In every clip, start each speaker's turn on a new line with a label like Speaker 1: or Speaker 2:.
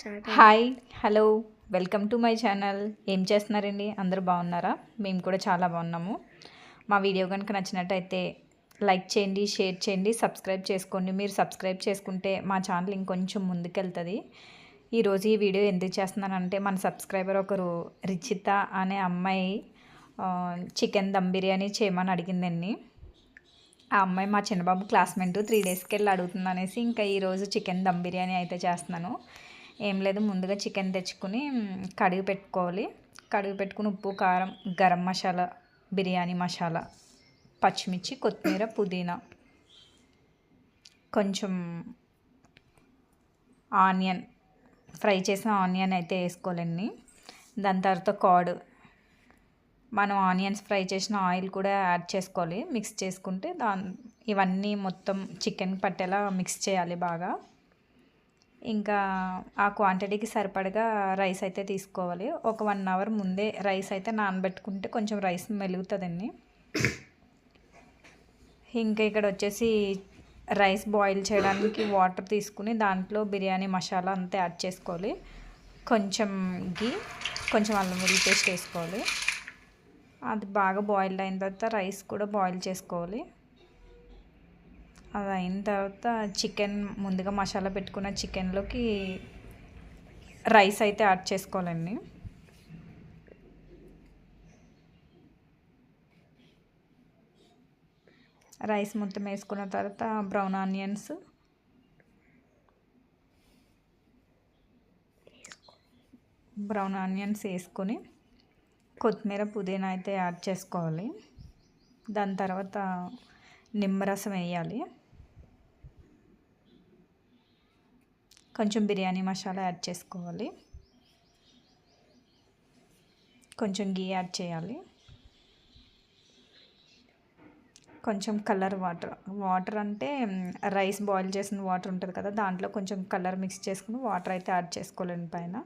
Speaker 1: Start
Speaker 2: hi hello welcome to my channel. ఏం చేస్తున్నారండి? అందరూ బాగున్నారా? మేము కూడా చాలా బాగున్నాము. మా వీడియో కనుక నచ్చినట్టయితే లైక్ చేయండి షేర్ చేయండి సబ్స్క్రైబ్ చేసుకోండి. మీరు సబ్స్క్రైబ్ చేసుకుంటే మా ఛానల్ ఇంకొంచెం ముందుకెళ్తుంది. ఈరోజు ఈ వీడియో ఎందుకు చేస్తున్నానంటే మన సబ్స్క్రైబర్ ఒకరు రిచిత అనే అమ్మాయి చికెన్ దమ్ బిర్యానీ చేయమని అడిగిందండి. ఆ అమ్మాయి మా చిన్నబాబు క్లాస్మేట్ త్రీ డేస్కి వెళ్ళి అడుగుతుంది అనేసి ఇంకా ఈరోజు చికెన్ దమ్ బిర్యానీ అయితే చేస్తున్నాను. ఏం లేదు ముందుగా చికెన్ తెచ్చుకుని కడిగి పెట్టుకోవాలి. కడిగి పెట్టుకుని ఉప్పు కారం గరం మసాలా బిర్యానీ మసాలా పచ్చిమిర్చి కొత్తిమీర పుదీనా కొంచెం ఆనియన్ ఫ్రై చేసిన ఆనియన్ అయితే వేసుకోవాలండి. దాని తర్వాత కాడు. మనం ఆనియన్స్ ఫ్రై చేసిన ఆయిల్ కూడా యాడ్ చేసుకోవాలి. మిక్స్ చేసుకుంటే దాని ఇవన్నీ మొత్తం చికెన్ పట్టేలా మిక్స్ చేయాలి బాగా. ఇంకా ఆ క్వాంటిటీకి సరిపడగా రైస్ అయితే తీసుకోవాలి. ఒక వన్ అవర్ ముందే రైస్ అయితే నానబెట్టుకుంటే కొంచెం రైస్ మెలుగుతుందండి. ఇంకా ఇక్కడ వచ్చేసి రైస్ బాయిల్ చేయడానికి వాటర్ తీసుకుని దాంట్లో బిర్యానీ మసాలా అంతా యాడ్ చేసుకోవాలి. కొంచెం గీ కొంచెం అల్లం వెల్లుల్లి పేస్ట్ వేసుకోవాలి. అది బాగా బాయిల్డ్ అయిన తర్వాత రైస్ కూడా బాయిల్ చేసుకోవాలి. అది అయిన తర్వాత చికెన్ ముందుగా మసాలా పెట్టుకున్న చికెన్లోకి రైస్ అయితే యాడ్ చేసుకోవాలండి. రైస్ మొత్తం వేసుకున్న తర్వాత బ్రౌన్ ఆనియన్స్. బ్రౌన్ ఆనియన్స్ వేసుకొని కొత్తిమీర పుదీనా అయితే యాడ్ చేసుకోవాలి. దాని తర్వాత నిమ్మరసం వేయాలి. కొంచెం బిర్యానీ మసాలా యాడ్ చేసుకోవాలి. కొంచెం గీ యాడ్ చేయాలి. కొంచెం కలర్ వాటర్ వాటర్ అంటే రైస్ బాయిల్ చేసిన వాటర్ ఉంటుంది కదా దాంట్లో కొంచెం కలర్ మిక్స్ చేసుకుని వాటర్ అయితే యాడ్ చేసుకోలేని పైన.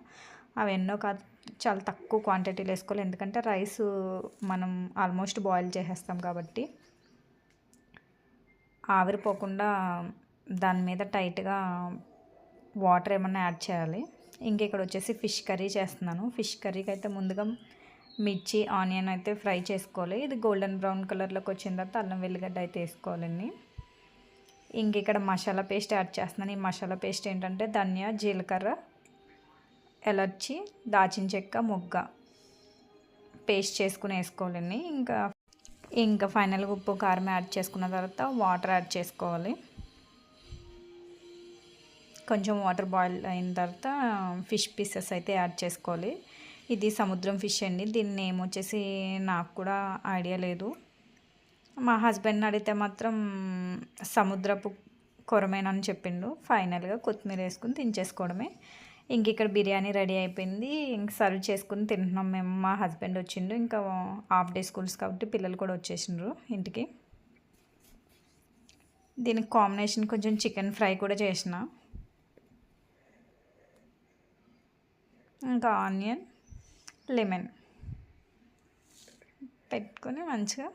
Speaker 2: అవి ఎన్నో కాదు చాలా తక్కువ క్వాంటిటీలో వేసుకోవాలి. ఎందుకంటే రైస్ మనం ఆల్మోస్ట్ బాయిల్ చేసేస్తాం కాబట్టి. ఆవిరిపోకుండా దాని మీద టైట్గా వాటర్ ఏమన్నా యాడ్ చేయాలి. ఇంక ఇక్కడ వచ్చేసి ఫిష్ కర్రీ చేస్తున్నాను. ఫిష్ కర్రీకి అయితే ముందుగా మిర్చి ఆనియన్ అయితే ఫ్రై చేసుకోవాలి. ఇది గోల్డెన్ బ్రౌన్ కలర్లోకి వచ్చిన తర్వాత అల్లం వెల్లిగడ్డ అయితే వేసుకోవాలండి. ఇంక ఇక్కడ మసాలా పేస్ట్ యాడ్ చేస్తున్నాను. ఈ మసాలా పేస్ట్ ఏంటంటే ధనియా జీలకర్ర ఎలర్చి దాచిన చెక్క మొగ్గ పేస్ట్ చేసుకుని వేసుకోవాలండి. ఇంకా ఇంకా ఫైనల్గా ఉప్పు కారం యాడ్ చేసుకున్న తర్వాత వాటర్ యాడ్ చేసుకోవాలి. కొంచెం వాటర్ బాయిల్ అయిన తర్వాత ఫిష్ పీసెస్ అయితే యాడ్ చేసుకోవాలి. ఇది సముద్రం ఫిష్ అండి. దీన్ని నేమ్ వచ్చేసి నాకు కూడా ఐడియా లేదు. మా హస్బెండ్ అడిగితే మాత్రం సముద్రపు కొరమేనని చెప్పిండు. ఫైనల్గా కొత్తిమీర వేసుకుని తినేసుకోవడమే ఇంక ఇక్కడ బిర్యానీ రెడీ అయిపోయింది. ఇంక సర్వ్ చేసుకుని తింటున్నాం మేము. మా హస్బెండ్ వచ్చిండు. ఇంకా హాఫ్ డే స్కూల్స్ కాబట్టి పిల్లలు కూడా వచ్చేసిండ్రు ఇంటికి. దీనికి కాంబినేషన్ కొంచెం చికెన్ ఫ్రై కూడా చేసిన. ఇంకా ఆనియన్ లెమన్ పెట్టుకొని మంచిగా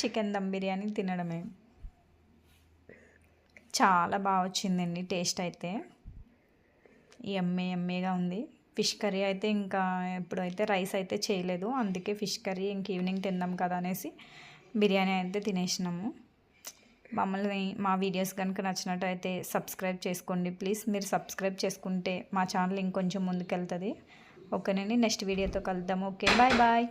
Speaker 2: చికెన్ దమ్ బిర్యానీ తినడమే. చాలా బాగా వచ్చిందండి టేస్ట్ అయితే. ఎమ్మె ఎమ్మేగా ఉంది. ఫిష్ కర్రీ అయితే ఇంకా ఎప్పుడైతే రైస్ అయితే చేయలేదు అందుకే ఫిష్ కర్రీ ఇంక ఈవినింగ్ తిందాం కదా అనేసి బిర్యానీ అయితే తినేసినాము. మమ్మల్ని మా వీడియోస్ కనుక నచ్చినట్టయితే సబ్స్క్రైబ్ చేసుకోండి. ప్లీజ్ మీరు సబ్స్క్రైబ్ చేసుకుంటే మా ఛానల్ ఇంకొంచెం ముందుకెళ్తుంది. ఓకేనండి నెక్స్ట్ వీడియోతో కలుద్దాం. Okay bye bye.